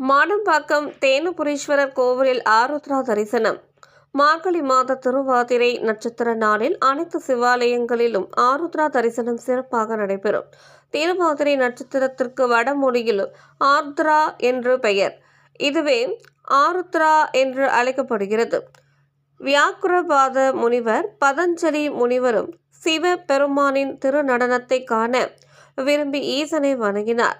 மாடம்பாக்கம் தேனுபுரீஸ்வரர் கோவிலில் ஆருத்ரா தரிசனம். மார்கழி மாத திருவாதிரை நட்சத்திர நாளில் அனைத்து சிவாலயங்களிலும் ஆருத்ரா தரிசனம் சிறப்பாக நடைபெறும். திருவாதிரை நட்சத்திரத்திற்கு வடமொழியில் ஆர்த்ரா என்று பெயர். இதுவே ஆருத்ரா என்று அழைக்கப்படுகிறது. வியாக்குரபாத முனிவர் பதஞ்சலி முனிவரும் சிவ பெருமானின் திருநடனத்தை காண விரும்பி ஈசனை வணங்கினார்.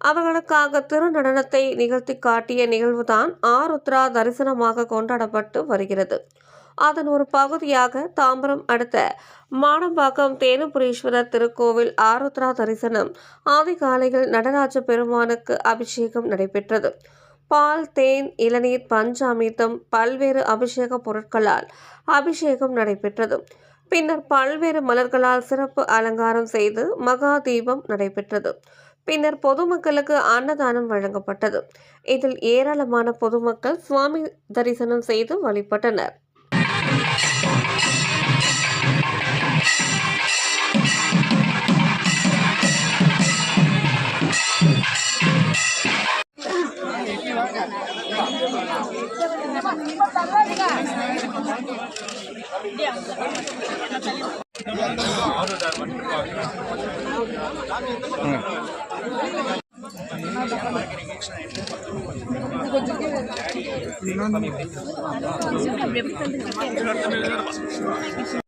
அவர்களுக்காக திருநடனத்தை நிகழ்த்தி காட்டிய நிகழ்வுதான் ஆருத்ரா தரிசனமாக கொண்டாடப்பட்டு வருகிறது. அதன் ஒரு பகுதியாக தாம்பரம் அடுத்த மாடம்பாக்கம் தேனுபுரீஸ்வரர் திருக்கோவில் ஆருத்ரா தரிசனம் ஆதிகாலையில் நடராஜ பெருமானுக்கு அபிஷேகம் நடைபெற்றது. பால் தேன் இளநீர் பஞ்சாமிர்தம் பல்வேறு அபிஷேக பொருட்களால் அபிஷேகம் நடைபெற்றது. பின்னர் பல்வேறு மலர்களால் சிறப்பு அலங்காரம் செய்து மகா தீபம் நடைபெற்றது. பின்னர் பொதுமக்களுக்கு அன்னதானம் வழங்கப்பட்டது இதில் ஏராளமான பொதுமக்கள் சுவாமி தரிசனம் செய்து வழிபட்டனர் Yeah. なるほど。